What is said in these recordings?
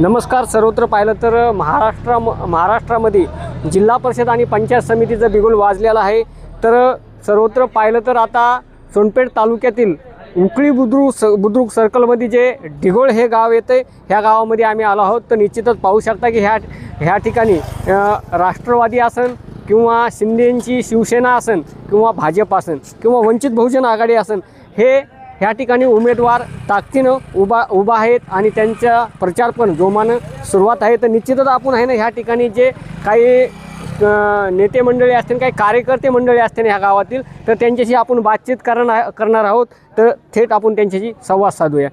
नमस्कार सर्वत्र पाहिलं तर महाराष्ट्रा महाराष्ट्रामध्ये जिल्हा परिषद आणि पंचायत समितीचं बिगुल वाजलेलं आहे. तर सर्वत्र पाहिलं तर आता सोनपेठ तालुक्यातील उकळी बुद्रुक स बुद्रुक सर्कलमध्ये जे ढिगोळ हे गाव येते ह्या गावामध्ये आम्ही आलो आहोत. तर निश्चितच पाहू शकता की ह्या ह्या ठिकाणी राष्ट्रवादी असन किंवा शिंदेंची शिवसेना असन किंवा भाजप असन किंवा वंचित बहुजन आघाडी असन हे ह्या ठिकाणी उमेदवार ताकदीनं उभा उभा आहेत आणि त्यांचा प्रचार पण जोमानं सुरुवात आहे. तर निश्चितच आपण आहे ना ह्या ठिकाणी जे काही नेते मंडळी असतील काही कार्यकर्ते मंडळी असतील ह्या गावातील तर त्यांच्याशी आपण बातचीत करणार करणार आहोत. तर थेट आपण त्यांच्याशी संवाद साधूया.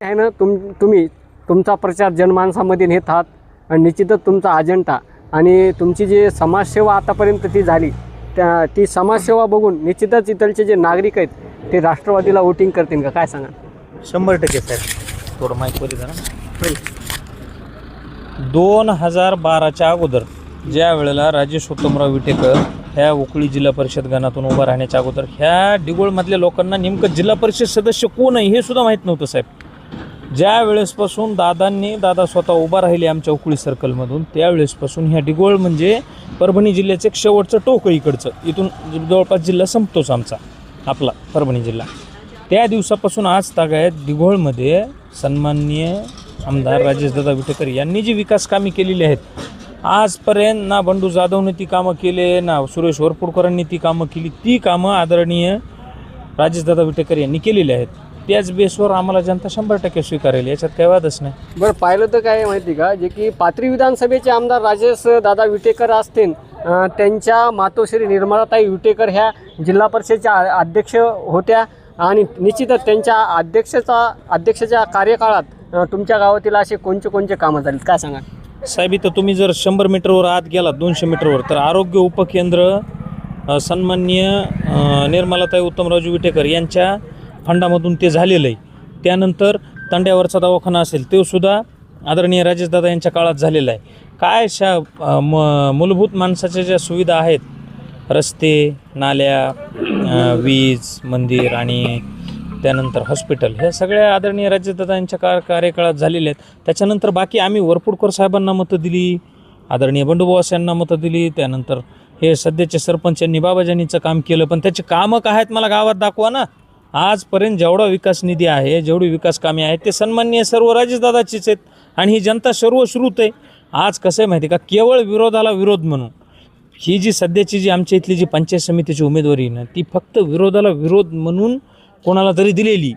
आहे ना तुम तुम्ही तुमचा प्रचार जनमानसामध्ये नेत आहात आणि निश्चितच तुमचा अजेंडा आणि तुमची जी समाजसेवा आतापर्यंत ती झाली त्या ती समाजसेवा बघून निश्चितच इथलचे जे नागरिक आहेत ते राष्ट्रवादीला वोटिंग करतील का? काय सांगा शंभर टक्के साहेब. थोडं माहीत बोलू ना? दोन हजार बाराच्या अगोदर ज्या वेळेला राजेश उत्तमराव विटेकर ह्या उकळी जिल्हा परिषद गणातून उभा राहण्याच्या अगोदर ह्या डिगोळमधल्या लोकांना नेमकं जिल्हा परिषद सदस्य कोण आहे हे सुद्धा माहीत नव्हतं साहेब. ज्या वेळेसपासून दादांनी दादा स्वतः उभा राहिले आमच्या उकळी सर्कलमधून त्यावेळेसपासून ह्या डिगोळ म्हणजे परभणी जिल्ह्याचं एक शेवटचं टोक इकडचं. इथून जवळपास जिल्हा संपतोच आमचा. आपला परभणी जिल्हा. त्या दिवसापासून आज तागायत दिघोळमध्ये सन्माननीय आमदार राजेशदादा विटेकर यांनी जी विकास कामे केलेली आहेत आजपर्यंत ना बंडू जाधवने ती कामं केले ना सुरेश वरपुडकरांनी ती कामं केली ती कामं आदरणीय राजेशदादा विटेकर यांनी केलेली आहेत. त्याच बेसवर आम्हाला जनता शंभर टक्के स्वीकारेल. याच्यात काही वादच नाही. बरं पाहिलं तर काय आहे माहिती का? जे की पाथरी विधानसभेचे आमदार राजेश दादा विटेकर असतील अं, त्यांच्या मातोश्री निर्मलाताई विटेकर ह्या जिल्हा परिषदेच्या आ- अध्यक्ष होत्या आणि निश्चितच त्यांच्या अध्यक्षाचा अध्यक्षाच्या कार्यकाळात अं, तुमच्या गावातील असे कोणते कोणते कामं झालीत? काय सांगा साहेब इथं तुम्ही जर शंभर मीटरवर आत गेलात दोनशे मीटरवर तर आरोग्य उपकेंद्र अ, सन्माननीय अ, निर्मलाताई उत्तमरावजी विटेकर यांच्या फंडामधून ते झालेलं आहे. त्यानंतर तांड्यावरचा दवाखाना असेल तो सुद्धा आदरणीय राजेशदादा यांच्या काळात झालेला आहे. काय शा म मूलभूत माणसाच्या ज्या सुविधा आहेत? रस्ते नाल्या वीज मंदिर आणि त्यानंतर हॉस्पिटल हे सगळ्या आदरणीय राज्यदादा यांच्या का कार्यकाळात झालेले आहेत. त्याच्यानंतर बाकी आम्ही वरपुडकर साहेबांना मतं दिली आदरणीय बंडूबास यांना मतं दिली त्यानंतर हे सध्याचे सरपंच यांनी बाबाजानीचं काम केलं पण त्याची कामं काय आहेत मला गावात दाखवा ना. आजपर्यंत जेवढा विकास निधी आहे जेवढी विकास कामे आहेत ते सन्माननीय सर्व राजेशदादाचीच आहेत आणि ही जनता सर्वश्रुत आहे. आज कसं आहे माहिती आहे का? केवळ विरोधाला विरोध म्हणून. ही जी सध्याची जी आमच्या इथली जी पंचायत समितीची उमेदवारी आहे ना ती फक्त विरोधाला विरोध म्हणून कोणाला तरी दिलेली.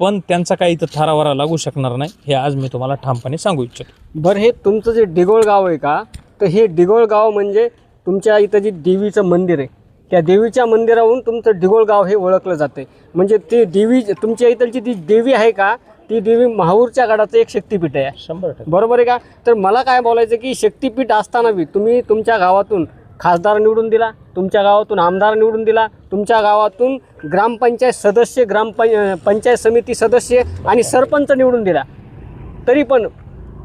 पण त्यांचा काही इथं थारावारा लागू शकणार नाही हे आज मी तुम्हाला ठामपणे सांगू इच्छितो. बरं हे तुमचं जे डिगोळ गाव आहे का? तर हे डिगोळ गाव म्हणजे तुमच्या इथं जे देवीचं मंदिर आहे त्या देवीच्या मंदिरावरून तुमचं डिगोळ गाव हे ओळखलं जाते. म्हणजे ते देवी तुमच्या इथलची ती देवी आहे का? ती देवी महाऊरच्या गडाचं एक शक्तिपीठ आहे. शंभर बरोबर आहे का? तर मला काय बोलायचं की शक्तिपीठ असताना बी तुम्ही तुमच्या गावातून खासदार निवडून दिला तुमच्या गावातून आमदार निवडून दिला तुमच्या गावातून ग्रामपंचायत सदस्य ग्रामपं पंचायत समिती सदस्य आणि सरपंच निवडून दिला. तरी पण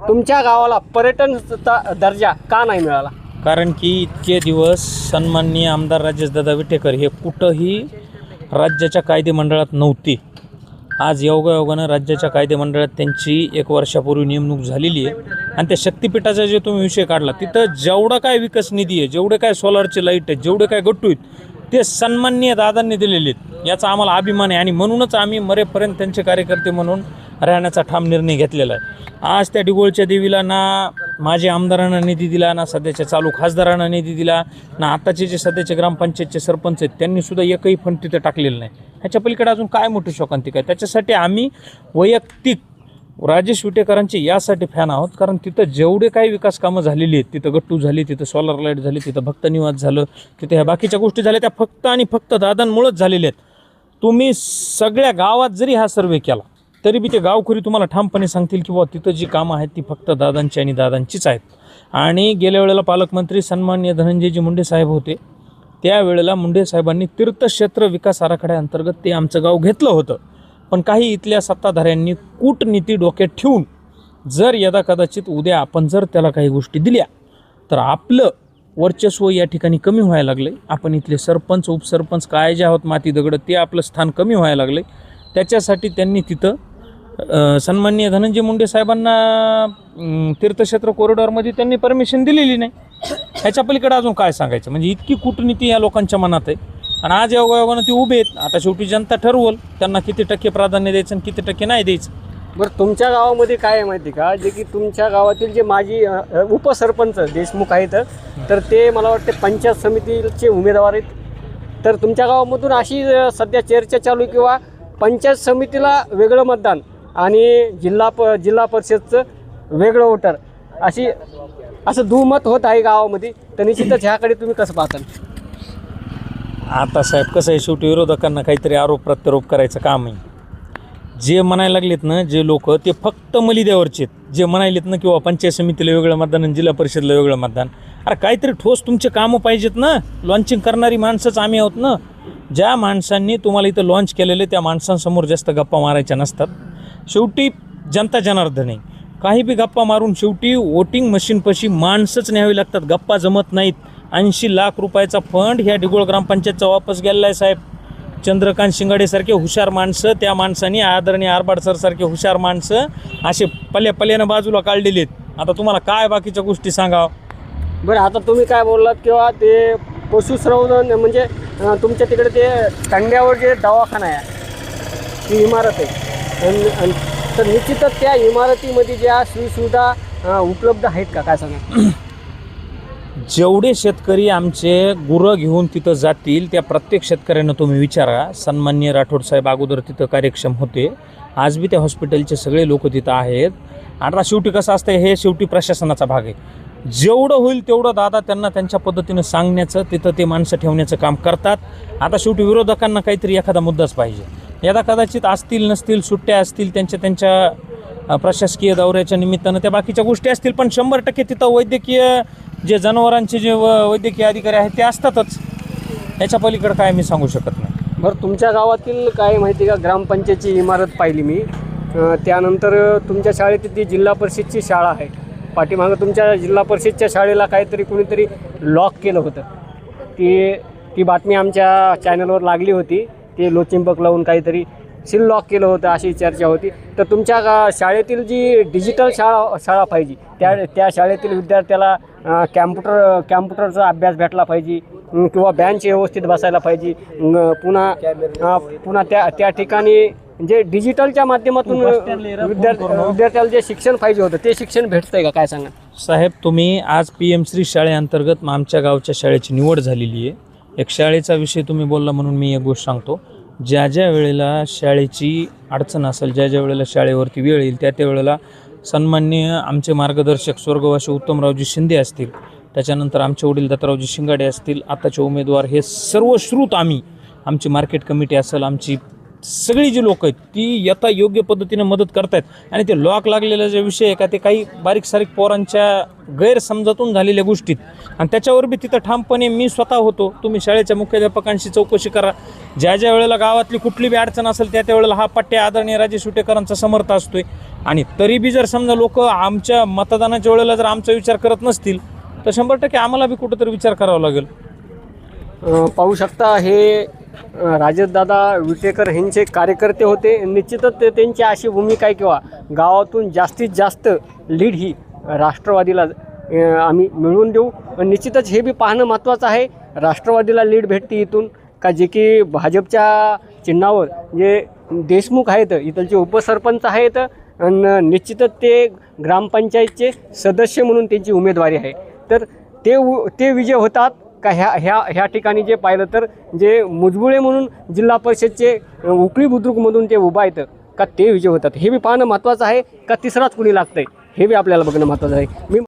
तुमच्या गावाला पर्यटनचा दर्जा का नाही मिळाला? कारण की इतके दिवस सन्माननीय आमदार राजेशदादा विटेकर हे कुठंही राज्याच्या कायदेमंडळात नव्हते. आज योगायोगानं राज्याच्या कायदेमंडळात त्यांची एक वर्षापूर्वी नेमणूक झालेली आहे. आणि त्या शक्तिपीठाचा जे तुम्ही विषय काढला तिथं जेवढा काय विकास निधी आहे जेवढे काय सोलारचे लाइट आहेत जेवढे काय गट्टू आहेत ते सन्माननीय दादांनी दिलेले आहेत. याचा आम्हाला अभिमान आहे आणि म्हणूनच आम्ही मरेपर्यंत त्यांचे कार्यकर्ते म्हणून राहण्याचा ठाम निर्णय घेतलेला आहे. आज त्या डिगोळच्या देवीला ना माझे आमदारांना निधी दिला ना सध्याच्या चालू खासदारांना निधी दिला ना आताचे जे सध्याचे ग्रामपंचायतचे सरपंच आहेत त्यांनी सुद्धा एकही फंड तिथं टाकलेलं नाही. ह्याच्या पलीकडे अजून काय मोठी शोकांतिक आहे? त्याच्यासाठी आम्ही वैयक्तिक राजेश विटेकरांचे यासाठी फॅन आहोत कारण तिथं जेवढे काही विकास कामं झालेली आहेत तिथं गट्टू झाली तिथं सोलार लाइट झाली तिथं भक्तनिवास झालं तिथं ह्या बाकीच्या गोष्टी झाल्या त्या फक्त आणि फक्त दादांमुळंच झालेल्या आहेत. तुम्ही सगळ्या गावात जरी हा सर्वे केला तरी बी ते गावकरी तुम्हाला ठामपणे सांगतील की बाबा तिथं जी कामं आहेत ती फक्त दादांची आणि दादांचीच आहेत. आणि गेल्या वेळेला पालकमंत्री सन्मान्य धनंजयजी मुंडे साहेब होते. त्यावेळेला मुंडे साहेबांनी तीर्थक्षेत्र विकास आराखड्याअंतर्गत ते आमचं गाव घेतलं होतं. पण काही इथल्या सत्ताधाऱ्यांनी कूटनीती डोक्यात ठेवून जर यदा कदाचित उद्या आपण जर त्याला काही गोष्टी दिल्या तर आपलं वर्चस्व या ठिकाणी कमी व्हायला लागले आपण इथले सरपंच उपसरपंच काय जे आहोत माती दगड ते आपलं स्थान कमी व्हायला लागले त्याच्यासाठी त्यांनी तिथं सन्माननीय धनंजय मुंडे साहेबांना तीर्थक्षेत्र कॉरिडॉरमध्ये त्यांनी परमिशन दिलेली नाही. ह्याच्या पलीकडे अजून काय सांगायचं? म्हणजे इतकी कूटनीती या लोकांच्या मनात आहे. आणि आज योगायोगानं ती उभे आहेत. आता शेवटी जनता ठरवल त्यांना किती टक्के प्राधान्य द्यायचं आणि किती टक्के नाही द्यायचं? बरं तुमच्या गावामध्ये काय आहे माहिती का? जे की तुमच्या गावातील जे माजी उपसरपंच देशमुख आहेत तर ते मला वाटते पंचायत समितीचे उमेदवार आहेत. तर तुमच्या गावामधून अशी सध्या चर्चा चालू किंवा पंचायत समितीला वेगळं मतदान आणि जिल्हा प जिल्हा परिषदचं वेगळं वोटर. अशी असं दुमत होत आहे गावामध्ये तर निश्चितच ह्याकडे तुम्ही कसं पाहता आता साहेब कसं आहे शेवटी विरोधकांना काहीतरी आरोप प्रत्यारोप करायचं काम आहे. जे म्हणायला लागलेत ना जे लोक ते फक्त मलिद्यावरचे आहेत. जे म्हणायलेत ना किंवा पंचायत समितीला वेगळं मतदान आणि जिल्हा परिषदला वेगळं मतदान. अरे काहीतरी ठोस तुमचे कामं पाहिजेत ना. लॉन्चिंग करणारी माणसंच आम्ही आहोत ना. ज्या माणसांनी तुम्हाला इथं लॉन्च केलेले त्या माणसांसमोर जास्त गप्पा मारायच्या नसतात. शेवटी जनता जनार्दन आहे काही बी गप्पा मारून शेवटी वोटिंग मशीनपाशी माणसंच न्यावी लागतात. गप्पा जमत नाहीत. ऐंशी लाख रुपयाचा फंड ह्या डिगोळ ग्रामपंचायतचा वापस गेलेला आहे साहेब. चंद्रकांत शिंगाडेसारखे हुशार माणसं त्या माणसांनी आदरणीय आरबाड सरसारखे हुशार माणसं असे पल्या पल्यानं बाजूला काढलेले आहेत आता तुम्हाला काय बाकीच्या गोष्टी सांगावं? बरं आता तुम्ही काय बोललात किंवा ते पशुश्रवण म्हणजे तुमच्या तिकडे ते कंड्यावर जे दवाखाना आहे ती इमारत आहे. अन- तर निश्चितच त्या इमारतीमध्ये ज्या सुविधा उपलब्ध आहेत का? काय सांगा जेवढे शेतकरी आमचे गुरं घेऊन तिथं जातील त्या प्रत्येक शेतकऱ्यांना तुम्ही विचारा. सन्मान्य राठोड साहेब अगोदर तिथं कार्यक्षम होते. आज बी त्या हॉस्पिटलचे सगळे लोक तिथं आहेत. आणि शेवटी कसं असतं हे शेवटी प्रशासनाचा भाग आहे. जेवढं होईल तेवढं दादा त्यांना त्यांच्या पद्धतीनं सांगण्याचं तिथं ते माणसं ठेवण्याचं काम करतात. आता शेवटी विरोधकांना काहीतरी एखादा मुद्दाच पाहिजे. यदा कदाचित असतील नसतील सुट्ट्या असतील त्यांच्या त्यांच्या प्रशासकीय दौऱ्याच्या निमित्तानं त्या बाकीच्या गोष्टी असतील पण शंभर टक्के तिथं वैद्यकीय जे जनावरांचे जे व- वैद्यकीय अधिकारी आहेत ते असतातच. याच्या पलीकडे काय मी सांगू शकत नाही. बरं तुमच्या गावातील काय माहिती का? ग्रामपंचायतची इमारत पाहिली मी. त्यानंतर तुमच्या शाळेत ती जिल्हा परिषदची शाळा आहे. पाठीमागं तुमच्या जिल्हा परिषदच्या शाळेला काहीतरी कुणीतरी लॉक केलं होतं. ती ती बातमी आमच्या चॅनलवर लागली होती. ते लोचिंबक लावून काहीतरी सील लॉक केलं होतं अशी चर्चा होती. तर तुमच्या गा शाळेतील जी डिजिटल शाळा शाळा पाहिजे त्या त्या शाळेतील विद्यार्थ्याला कॅम्प्युटर कॅम्प्युटरचा अभ्यास भेटला पाहिजे किंवा बँच व्यवस्थित बसायला पाहिजे पुन्हा पुन्हा त्या त्या ठिकाणी जे डिजिटलच्या माध्यमातून विद्यार्थी विद्यार्थ्याला जे शिक्षण पाहिजे होतं ते शिक्षण भेटतंय का? काय सांगा साहेब तुम्ही आज पी एम श्री शाळेअंतर्गत आमच्या गावच्या शाळेची निवड झालेली आहे. एक शाळेचा विषय तुम्ही बोलला म्हणून मी एक गोष्ट सांगतो. ज्या ज्या वेळेला शाळेची अडचण असेल ज्या ज्या वेळेला शाळेवरती वेळ येईल त्या त्या वेळेला सन्मान्य आमचे मार्गदर्शक स्वर्गवासी उत्तमरावजी शिंदे असतील त्याच्यानंतर आमचे वडील दत्तरावजी शिंगाडे असतील आताचे उमेदवार हे सर्व श्रुत आम्ही आमची मार्केट कमिटी असेल आमची सगळी जी लोक आहेत ती यथा योग्य पद्धतीने मदत करतायत. आणि ते लॉक लागलेला जे विषय आहे का ते काही बारीक सारीक पोरांच्या गैरसमजातून झालेल्या गोष्टीत आणि त्याच्यावर बी तिथं ठामपणे मी स्वतः होतो. तुम्ही शाळेच्या मुख्याध्यापकांशी चौकशी करा. ज्या ज्या वेळेला गावातली कुठली बी अडचण असेल त्या त्या वेळेला हा पट्ट्या आदरणीय राजे सुटेकरांचा समर्थ असतोय. आणि तरी बी जर समजा लोक आमच्या मतदानाच्या वेळेला जर आमचा विचार करत नसतील तर शंभर टक्के आम्हाला बी कुठंतरी विचार करावा लागेल. पाहू शकता हे राजदादा विटेकर ह्यांचे कार्यकर्ते होते. निश्चितच ते- त्यांची अशी भूमिका आहे किंवा गावातून जास्तीत जास्त लीड ही राष्ट्रवादीला आम्ही मिळवून देऊ. निश्चितच हे बी पाहणं महत्त्वाचं आहे. राष्ट्रवादीला लीड भेटते इथून. का जे की भाजपच्या चिन्हावर जे देशमुख आहेत इथलचे उपसरपंच आहेत आणि निश्चितच ते ग्रामपंचायतचे सदस्य म्हणून त्यांची उमेदवारी आहे. तर ते उ- ते विजय होतात. का ह्या ह्या ह्या ठिकाणी जे पाहिलं तर जे मुजबुळे म्हणून जिल्हा परिषदचे उकळी बुद्रुकमधून ते उभा येतं का ते विजय होतात. हे बी पाहणं महत्त्वाचं आहे का तिसराच कुणी लागतंय हे बी आपल्याला बघणं महत्त्वाचं आहे. मी